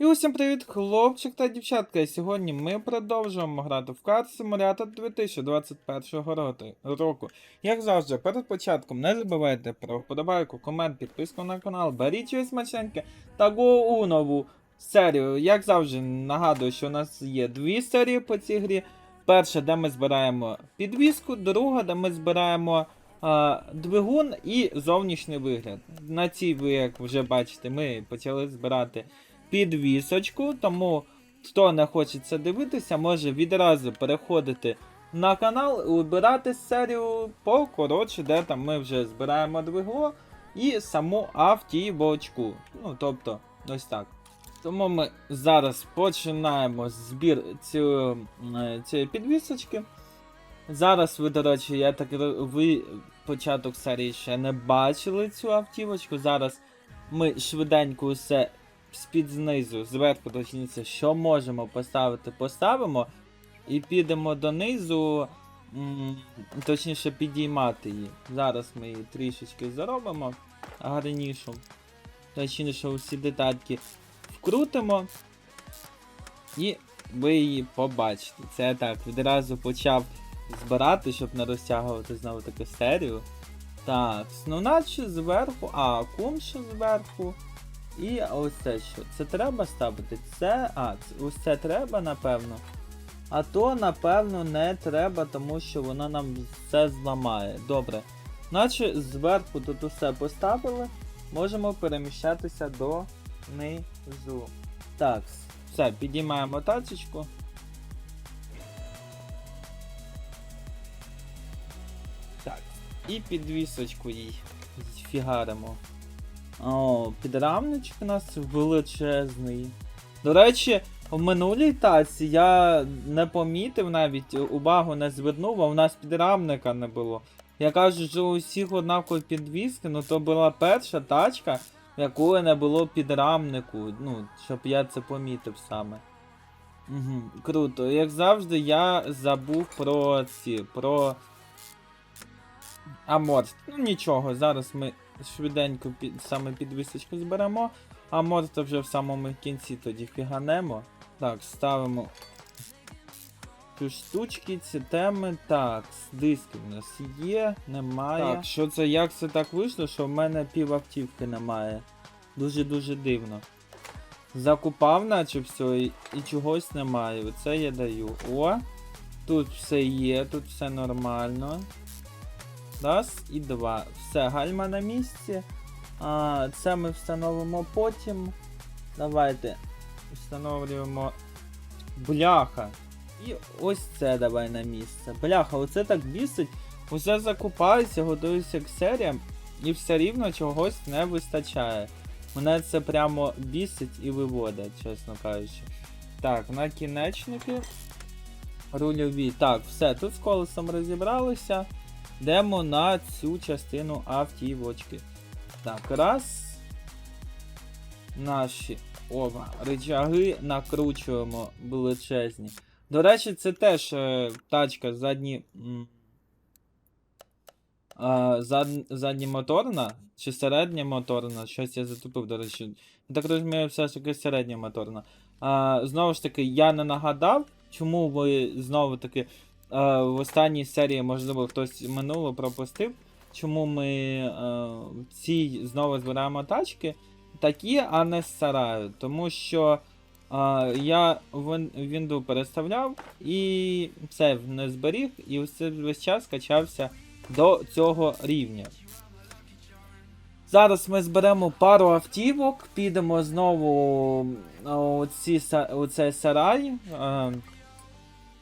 І усім привіт, хлопчик та дівчатка. І сьогодні ми продовжуємо грати в карт Симулятор 2021 року. Як завжди, перед початком не забувайте про вподобайку, комент, підписку на канал, беріть щось смачненьке та го у нову серію. Як завжди, нагадую, що у нас є дві серії по цій грі. Перша, де ми збираємо підвіску, друга, де ми збираємо двигун і зовнішній вигляд. На цій ви, як вже бачите, ми почали збирати підвісочку, тому хто не хоче це дивитися, може відразу переходити на канал і вибирати серію покоротше, де там ми вже збираємо двигло і саму автівочку. Ну, тобто, ось так. Тому ми зараз починаємо збір е, цієї підвісочки. Зараз ви, до речі, я так ви початок серії ще не бачили цю автівочку. Зараз ми швиденько усе з-під знизу, зверху, точніше, що можемо поставити, поставимо. І підемо донизу, точніше, підіймати її. Зараз ми її трішечки заробимо гарнішу. Точніше, усі детальки вкрутимо. І ви її побачите. Це я так відразу почав збирати, щоб не розтягувати знову таку серію. Так, ну наче зверху, а кум ще зверху. І ось це що? Це треба ставити? Це. А, ось це треба, напевно. А то, напевно, не треба, тому що воно нам все зламає. Добре. Наче зверху тут усе поставили. Можемо переміщатися до низу. Так, все, підіймаємо тачечку. Так, і підвісочку їй фігаримо. О, підрамничок у нас величезний. До речі, в минулій таці я не помітив навіть, увагу не звернув, а в нас підрамника не було. Я кажу, що у всіх однакові підвіски, ну то була перша тачка, в якої не було підрамнику. Ну, щоб я це помітив саме. Угу, круто. Як завжди, я забув про ці, про. Аморт. Ну нічого, зараз ми швиденько під, саме підвісочку зберемо. А морта вже в самому кінці тоді фіганемо. Так, ставимо ці штучки, ці теми. Так, диски в нас є, немає. Так, що це, як це так вийшло, що в мене пів автівки немає. Дуже-дуже дивно. Закупав, наче все, і, і чогось немає. Оце я даю. О! Тут все є, тут все нормально. Раз і два. Все, гальма на місці. А, це ми встановимо потім. Давайте встановлюємо бляха. І ось це давай на місце. Бляха, оце так бісить. Усе закупаюся, готуюся к серіям, і все рівно чогось не вистачає. Мене це прямо бісить і виводить, чесно кажучи. Так, накінечники. Рульові. Так, все, тут з колесом розібралися. Йдемо на цю частину автівочки. Так, раз. Наші ова, рычаги накручуємо величезні. До речі, це теж е, тачка задні. А, зад, задньомоторна чи середньомоторна, щось я затупив, до речі. Так розумію, все ж таки середньомоторна. А, знову ж таки, я не нагадав, чому ви знову таки в останній серії, можливо, хтось минуло пропустив, чому ми е, в цій знову збираємо тачки такі, а не з сараю. Тому що е, я вінду переставляв і все не зберіг, і весь час качався до цього рівня. Зараз ми зберемо пару автівок, підемо знову е, у, ці, у цей сарай.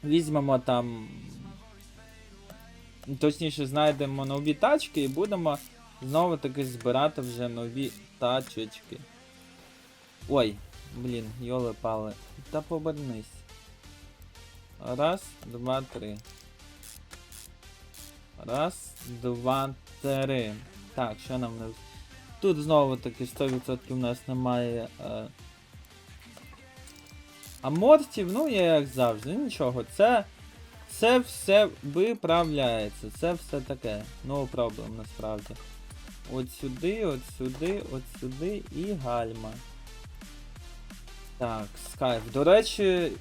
Візьмемо там. Точніше, знайдемо нові тачки і будемо знову таки збирати вже нові тачечки. Ой, блін, йоли пали. Та повернись. Раз, два, три. Раз, два, три. Так, що нам не. Тут знову таки 100% у нас немає. Е... Амортів, ну я як завжди, нічого. Це. Це все виправляється. Це все таке. No problem насправді. От сюди, от сюди, от сюди і гальма. Так, скайп. До речі,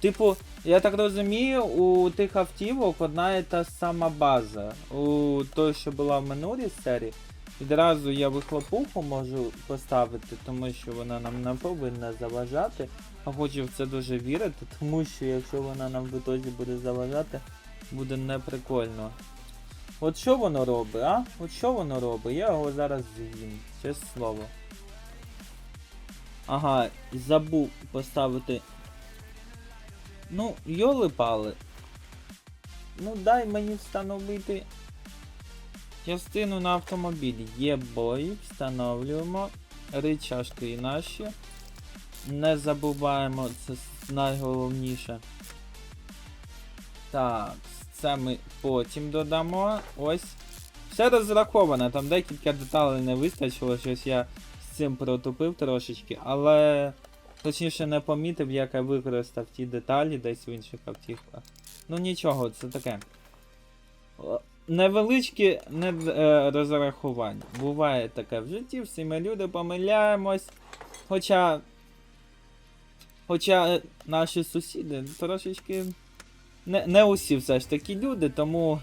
типу, я так розумію, у тих автівок одна і та сама база. У той, що була в минулій серії. Відразу я вихлопуху можу поставити, тому що вона нам не повинна заважати. А хочу в це дуже вірити, тому що якщо вона нам в ітозі буде заважати, буде неприкольно. От що воно робить, а? От що воно робить? Я його зараз з'їм, чесне слово. Ага, забув поставити. Ну, йоли-пали. Ну дай мені встановити частину на автомобілі. Є бой, встановлюємо. Ричашки наші. Не забуваємо, це найголовніше. Так, це ми потім додамо. Ось. Все розраховано, там декілька деталей не вистачило, щось я з цим протупив трошечки, але точніше не помітив, як я використав ті деталі десь в інших автівках. Ну нічого, це таке. О, Невеличкі е, розрахування. Буває таке в житті, всі ми люди помиляємось. Хоча. Хоча наші сусіди трошечки. Не, не усі все ж таки люди, тому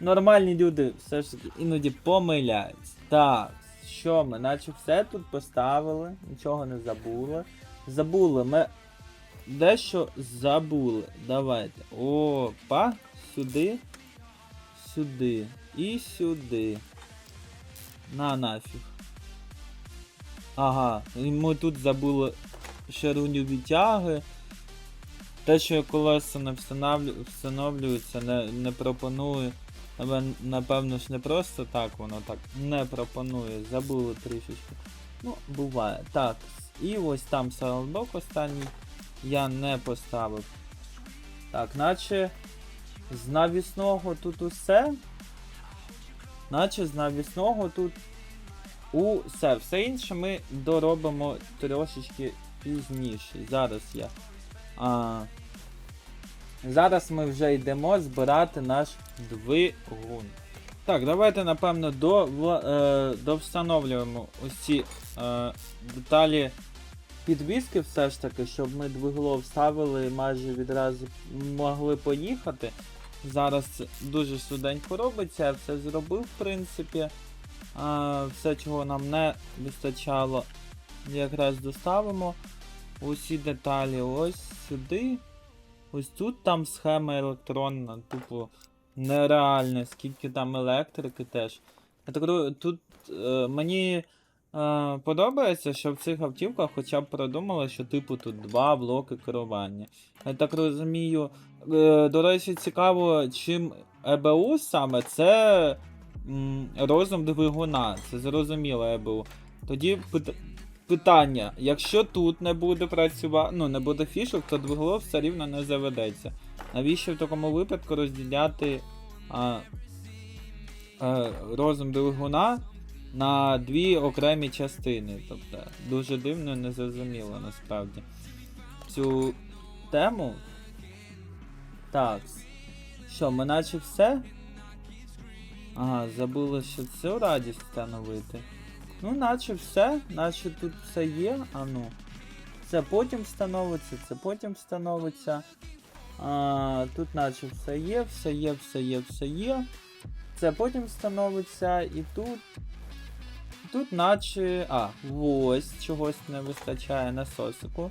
нормальні люди все ж таки іноді помиляються. Так, що ми, наче все тут поставили, нічого не забули. Забули, ми дещо забули. Давайте. Опа, сюди, сюди і сюди. На нафіг. Ага, ми тут забули шаруню тяги. Те, що колеса не встановлю... встановлюються, не, не пропонує. Але напевно ж не просто так воно так не пропонує. Забули трішечки. Ну, буває. Так. І ось там сайлдок останній я не поставив. Так, наче з навісного тут усе. Наче з навісного тут усе. Все інше ми доробимо трошечки пізніше. Зараз я. А, зараз ми вже йдемо збирати наш двигун. Так, давайте, напевно, до, е, довстановлюємо ці е, деталі підвіски все ж таки, щоб ми двигло вставили і майже відразу могли поїхати. Зараз дуже швиденько робиться, я все зробив, в принципі. А, все, чого нам не вистачало, якраз доставимо. Усі деталі ось сюди. Ось тут там схема електронна, тупо нереальна, скільки там електрики теж. Тут е, мені подобається, що в цих автівках хоча б продумали, що типу тут два блоки керування. Я так розумію. Е, до речі, цікаво, чим ЕБУ саме це розум двигуна. Це зрозуміло ЕБУ. Тоді пит- питання: якщо тут не буде працювати, ну не буде фішок, то двигло все рівно не заведеться. Навіщо в такому випадку розділяти а, а, розум двигуна на дві окремі частини? Тобто дуже дивно і незрозуміло насправді. Цю тему. Так. Що, ми наче все? Ага, забули ще цю радість встановити. Ну, наче все, наче тут все є. А ну. Це потім встановиться, це потім встановиться. А, тут наче все є, все є, все є, все є. Це потім встановиться і тут. Тут наче. А, ось чогось не вистачає насосику.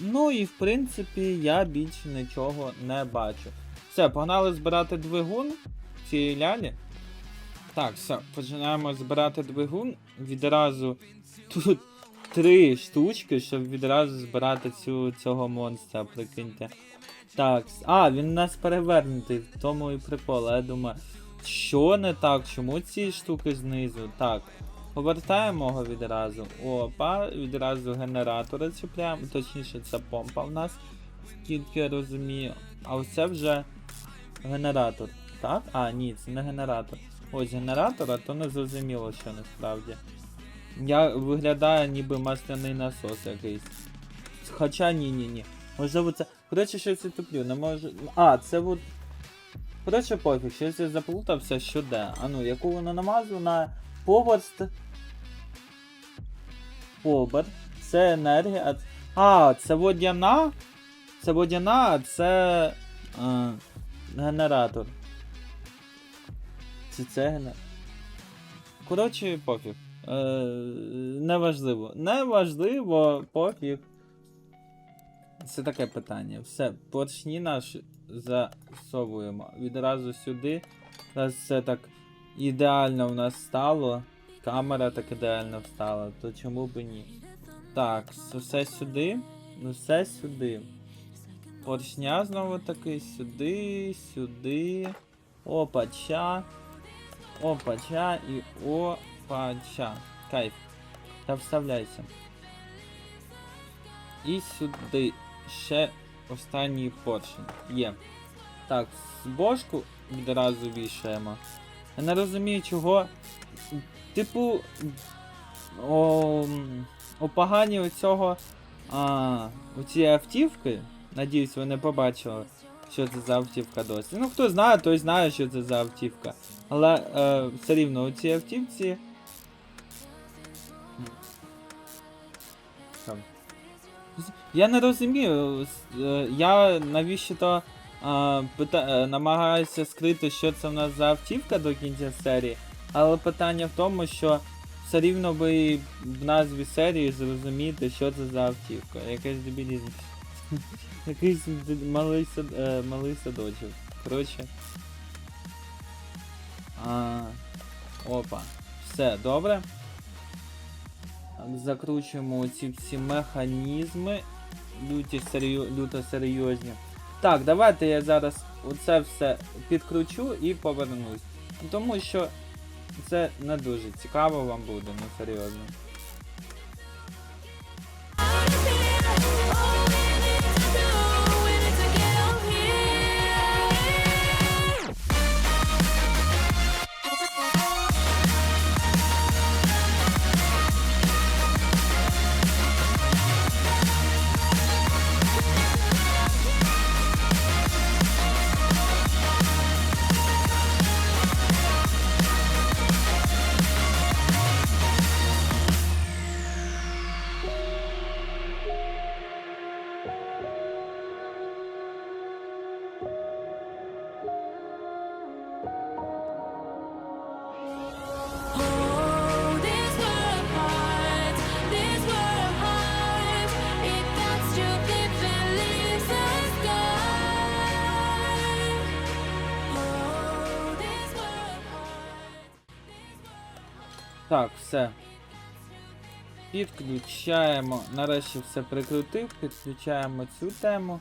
Ну і в принципі я більше нічого не бачу. Все, погнали збирати двигун цієї лялі. Так, все, починаємо збирати двигун. Відразу тут три штучки, щоб відразу збирати цю, цього монстра, прикиньте. Так, а, він у нас перевернутий, в тому і прикол. Я думаю, що не так? Чому ці штуки знизу? Так. Повертаємо його відразу. Опа, відразу генератори чіпляємо. Точніше, це помпа в нас, скільки я розумію. А це вже генератор. Так? А, ні, це не генератор. Ось генератор, а то не зрозуміло, що насправді. Я виглядає ніби масляний насос якийсь. Хоча ні, ні, ні. Можливо це. Коротше, щось я туплю, не можу. А, це от. Коротше, пофіг, щось я заплутався, що де. А ну, яку воно намазу на поверст. Побер. це енергія. А, це водяна? Це водяна, а це. А, генератор. Чи це генератор? Коротше, пофіг. Е, неважливо. Неважливо, пофіг. Це таке питання. Все, поршні наші засовуємо відразу сюди. Раз це так ідеально в нас стало. Камера так ідеально встала, то чому б ні? Так, все сюди. Ну все сюди. Поршня знову таки сюди, сюди. Опача. Опача і опача. Кайф. Та вставляйся. І сюди. Ще останній поршень. Є. Так, з бошку відразу вішаємо. Я не розумію, чого. Типу. О, м, опогані оцього. А, оці автівки. Надіюсь, ви не побачили, що це за автівка досі. Ну, хто знає, той знає, що це за автівка. Але е, все рівно оці автівці. Я не розумію. е, Я навіщо то пита... е, намагаюся скрити, що це в нас за автівка до кінця серії. Але питання в тому, що все рівно ви в назві серії зрозумієте, що це за автівка. Якийсь дебілізм. Якийсь малий, е, малий садочок. Коротше. А... Опа. Все, добре. Закручуємо ці всі механізми. Люті серйо... люто серйозні. Так, давайте я зараз оце все підкручу і повернусь. Тому що це не дуже цікаво вам буде, ну серйозно. Так, все. Підключаємо. Нарешті все прикрутив, підключаємо цю тему.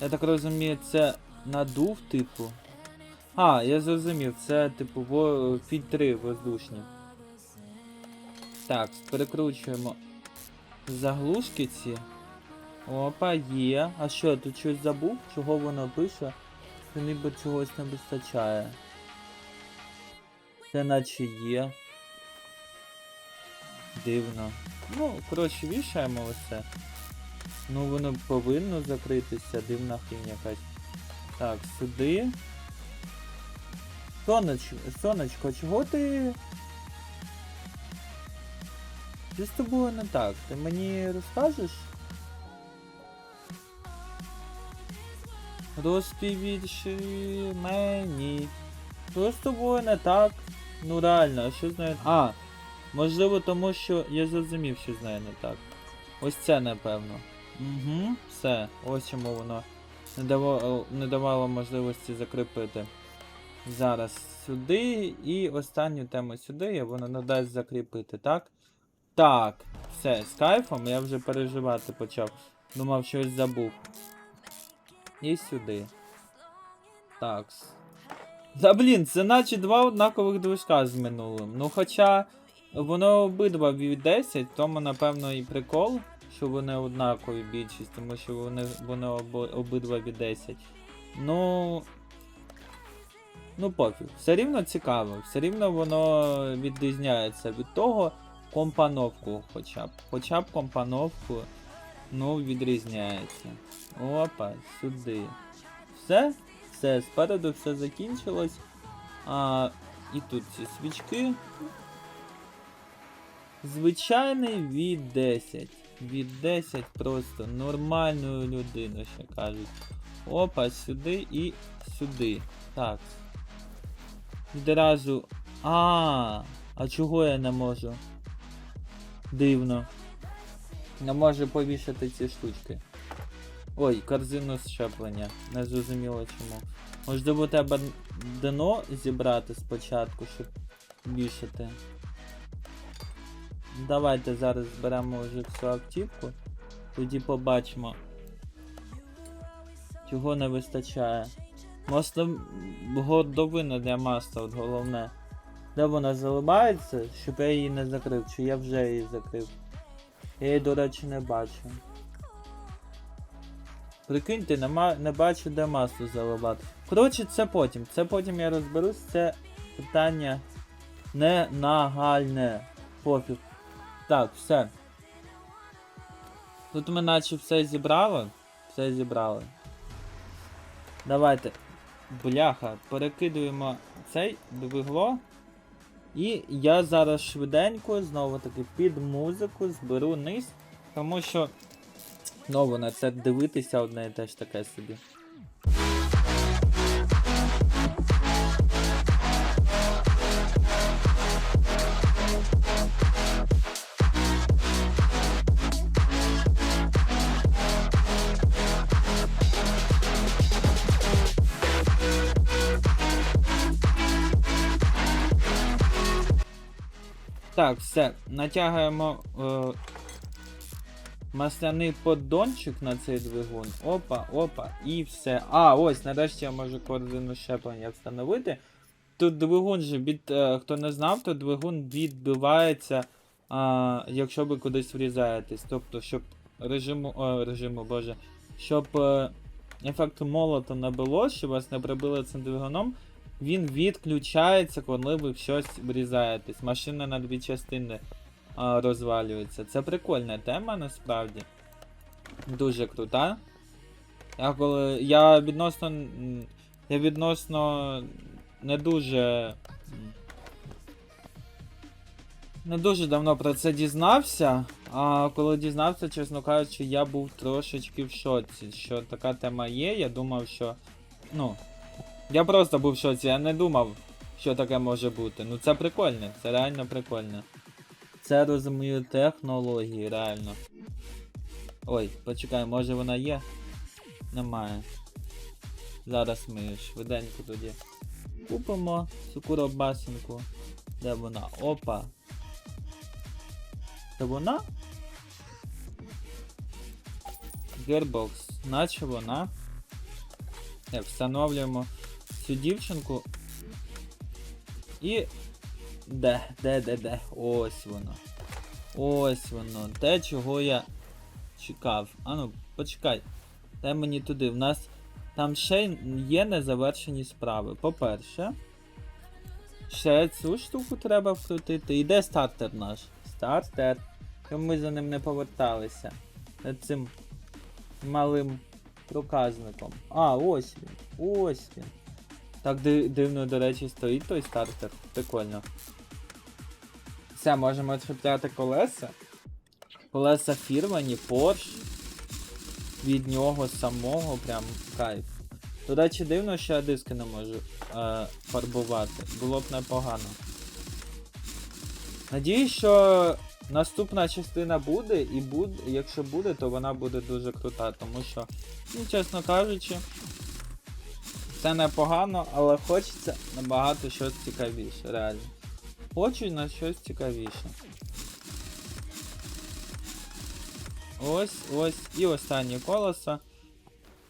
Я так розумію, це надув, типу. А, я зрозумів, це типу во... фільтри воздушні. Так, перекручуємо заглушки ці. Опа, є. А що, я тут щось забув? Чого воно пише? Що ніби чогось не вистачає. Це наче є. Дивно. Ну, коротше, вішаємо оце. Ну, воно повинно закритися, дивна хрінь якась. Так, сюди. Сонечко, сонечко, чого ти. Що з тобою не так? Ти мені розкажеш? Розповідши мені. Що з тобою не так? Ну реально, а що з? А, можливо, тому що я зрозумів, що з нею не так. Ось це напевно. Угу, все. Ось чому воно не давало, не давало можливості закріпити. Зараз сюди і останню тему сюди, і воно не дасть закріпити, так? Так, все, з кайфом я вже переживати почав. Думав, щось забув. І сюди. Так. Та блін, це наче два однакових движка з минулим. Ну хоча воно обидва від 10, тому напевно і прикол, що вони однакові більшість, тому що вони, вони обидва від 10. Ну. Ну пофіг. Все рівно цікаво, все рівно воно відрізняється від того компоновку хоча б. Хоча б компоновку, ну, відрізняється. Опа, сюди. Все? Все, спереду все закінчилось. А, і тут ці свічки. Звичайний від 10. від 10 просто нормальною людиною, ще кажуть. Опа, сюди і сюди. Так. Відразу. А, а чого я не можу? Дивно. Не можу повішати ці штучки. Ой, корзину щеплення. Не зрозуміло чому. Можливо, треба дно зібрати спочатку, щоб вішати. Давайте зараз зберемо вже всю автівку. Тоді побачимо. Чого не вистачає. Масло годовина для масла, от головне. Де вона заливається, щоб я її не закрив, чи я вже її закрив. Я її, до речі, не бачу. Прикиньте, нема, не бачу, де масло заливати. Коротше, це потім. Це потім я розберусь, це питання не нагальне. Пофіг. Так, все. Тут ми наче все зібрали. Все зібрали. Давайте. Бляха, перекидуємо цей двигло. І я зараз швиденько, знову таки, під музику зберу низ, тому що знову на це дивитися одне і те ж таке собі. Так, все, натягуємо е, масляний поддончик на цей двигун. Опа, опа, і все. А, ось, нарешті я можу координу щеплення встановити. Тут двигун же від. Е, хто не знав, то двигун відбивається, а, якщо ви кудись врізаєтесь. Тобто, щоб режиму. О, режиму, боже. Щоб е, ефекту молота не було, щоб вас не прибили цим двигуном. Він відключається, коли ви щось врізаєтесь. Машина на дві частини а, розвалюється. Це прикольна тема насправді. Дуже крута. Я коли. Я відносно. Я відносно не дуже. Не дуже давно про це дізнався. А коли дізнався, чесно кажучи, я був трошечки в шоці, що така тема є. Я думав, що. Ну, я просто був в шоці, я не думав, що таке може бути. Ну це прикольно, це реально прикольно. Це розумію технології, реально. Ой, почекай, може вона є? Немає. Зараз ми швиденько тоді купимо цю куробасинку. Де вона? Опа. Це вона? Gearbox, наче вона. Так, встановлюємо цю дівчинку. І. Де, де, де, де? Ось воно. Ось воно. Те, чого я чекав. Ану, почекай. Дай мені туди. В нас там ще є незавершені справи. По-перше, ще цю штуку треба вкрутити. І де стартер наш? Стартер. Чому ми за ним не поверталися? Цим малим проказником. А, ось він. Ось він. Так дивно, до речі, стоїть той стартер. Прикольно. Все, можемо відчіпляти колеса. Колеса фірмані, Porsche. Від нього самого прям кайф. До речі, дивно, що я диски не можу е, фарбувати. Було б непогано. Надіюсь, що наступна частина буде, і буде, якщо буде, то вона буде дуже крута, тому що, ну, чесно кажучи, це непогано, але хочеться набагато щось цікавіше, реально. Хочу на щось цікавіше. Ось, ось, і останнє колесо.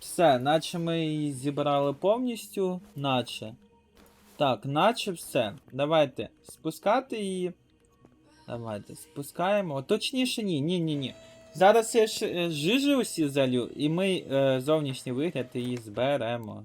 Все, наче ми її зібрали повністю, наче. Так, наче все. Давайте спускати її. Давайте спускаємо. Точніше, ні, ні, ні, ні. Зараз я ж е, жижі усі залю, і ми е, зовнішній вигляд її зберемо.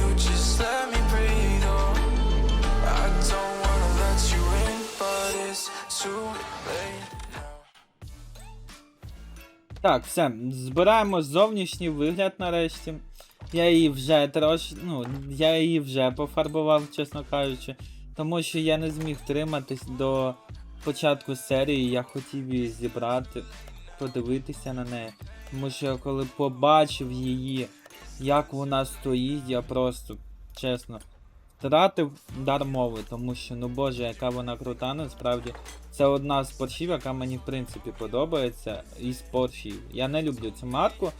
Так, все, збираємо зовнішній вигляд нарешті. Я її вже трош, ну, я її вже пофарбував, чесно кажучи. Тому що я не зміг триматись до початку серії, я хотів її зібрати, подивитися на неї. Тому що коли побачив її, як вона стоїть, я просто, чесно, втратив дар мови, тому що, ну боже, яка вона крута, насправді. Це одна з поршів, яка мені в принципі подобається із поршів. Я не люблю цю марку,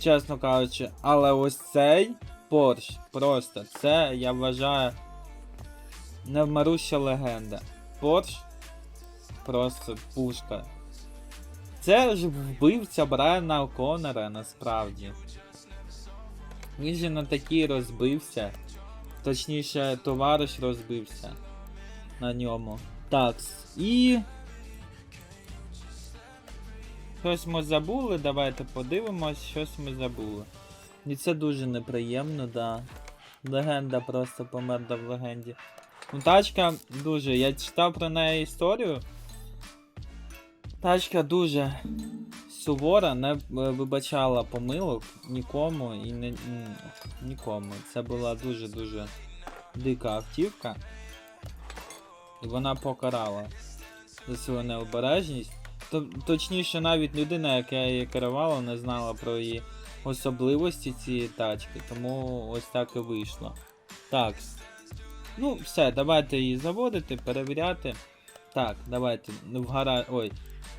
чесно кажучи, але ось цей порш просто це я вважаю невмируща легенда. Порш просто пушка. Це ж вбивця Брайана О'Коннора насправді. Він же на такій розбився. Точніше, товариш розбився на ньому. Так, і. Щось ми забули, давайте подивимось, щось ми забули. І це дуже неприємно, да. Легенда просто померла в легенді. Ну, тачка дуже. Я читав про неї історію. Тачка дуже сувора, не е, вибачала помилок нікому і не нікому. Це була дуже-дуже дика автівка. І вона покарала за свою необережність. Точніше, навіть людина, яка її керувала, не знала про її особливості цієї тачки, тому ось так і вийшло. Так. Ну, все, давайте її заводити, перевіряти. Так, давайте в гара... Ой,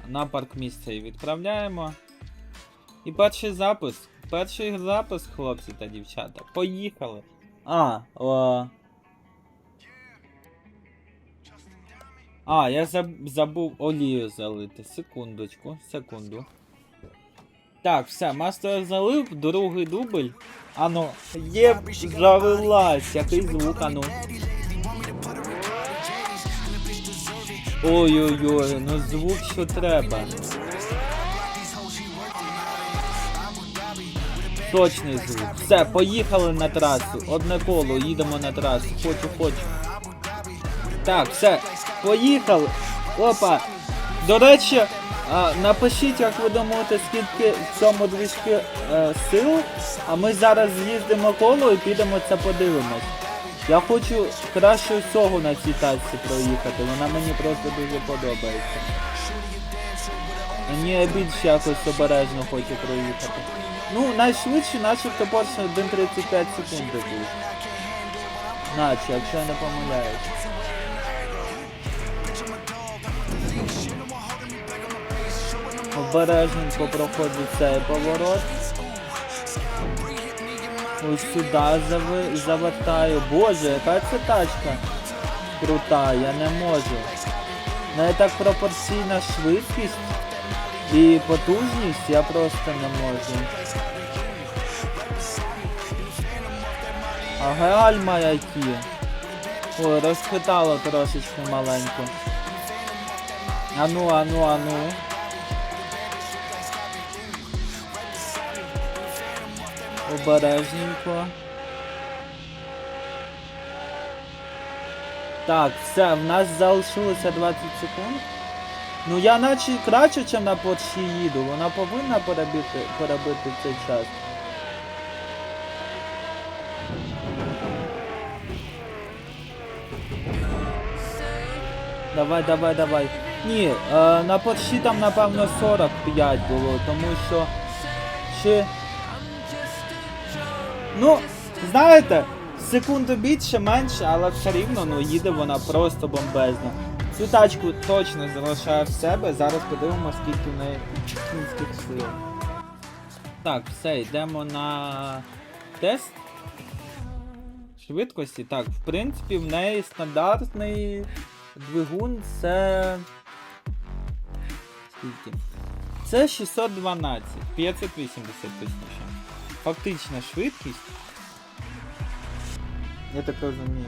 на парк місце її відправляємо. І перший запис. Перший запис, хлопці та дівчата. Поїхали. А, о, А, я заб- забув олію залити. Секундочку, секунду. Так, все, мастер залив, другий дубль. Ано, є завелась, який звук, ану. Ой-ой-ой, ну звук що треба. Точний звук. Все, поїхали на трасу. Одне коло, їдемо на трасу. Хочу, хочу. Так, все, поїхали. Опа. До речі, а, напишіть, як ви думаєте, скільки в цьому движки е, сил. А ми зараз з'їздимо коло і підемо це подивимось. Я хочу краще всього на цій тачці проїхати, вона мені просто дуже подобається. Мені більш якось обережно хочу проїхати. Ну, найшвидше, начебто Porsche 1.35 секунди був. Наче, якщо я не помиляюсь. Обережненько проходить цей поворот. Ось сюди зави... завертаю. Боже, яка це тачка крута, я не можу. В неї так пропорційна швидкість і потужність, я просто не можу. А гальма які. Ой, розхитало трошечки маленько. Ану, ану, ану. Обережненько. Так, все, в нас залишилося 20 секунд. Ну я наче краще, ніж на Порші їду. Вона повинна перебити, перебити цей час. Давай, давай, давай. Ні, е, на Порші там напевно 45 було, тому що ще. Ну, знаєте, секунду більше, менше, але все рівно ну, їде вона просто бомбезно. Цю тачку точно залишаю в себе. Зараз подивимося, скільки в неї кінських сил. Так, все, йдемо на тест швидкості. Так, в принципі, в неї стандартний двигун це. Скільки? Це 612, 580 точніше. Фактична швидкість. Я так розумію.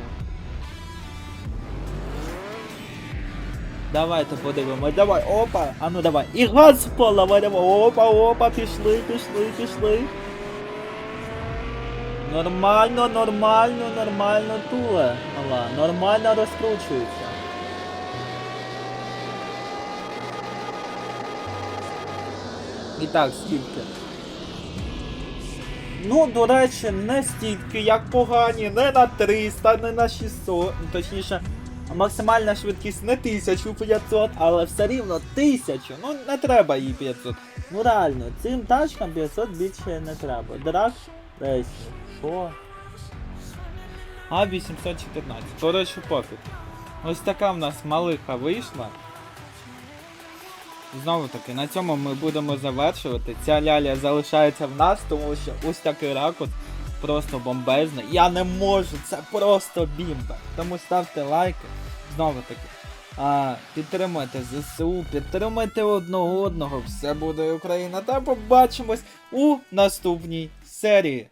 Давайте подивимось, давай, опа, а ну давай. І газ в пол, давай, давай, опа, опа, пішли, пішли, пішли. Нормально, нормально, нормально туле. Мала. Нормально розкручується. І так, стільки. Ну, до речі, не стільки, як погані, не на 300, не на 600, ну, точніше, максимальна швидкість не 1500, але все рівно 1000. Ну не треба їй 500. Ну реально, цим тачкам 500 більше не треба. Драг рейсінг. Що? А 814. Коротше, пофіг. Ось така в нас малиха вийшла. Знову таки, на цьому ми будемо завершувати. Ця ляля залишається в нас, тому що ось такий ракурс просто бомбезний. Я не можу, це просто бімба. Тому ставте лайки. Знову таки. А, підтримуйте ЗСУ, підтримуйте одного одного. Все буде Україна. Та побачимось у наступній серії.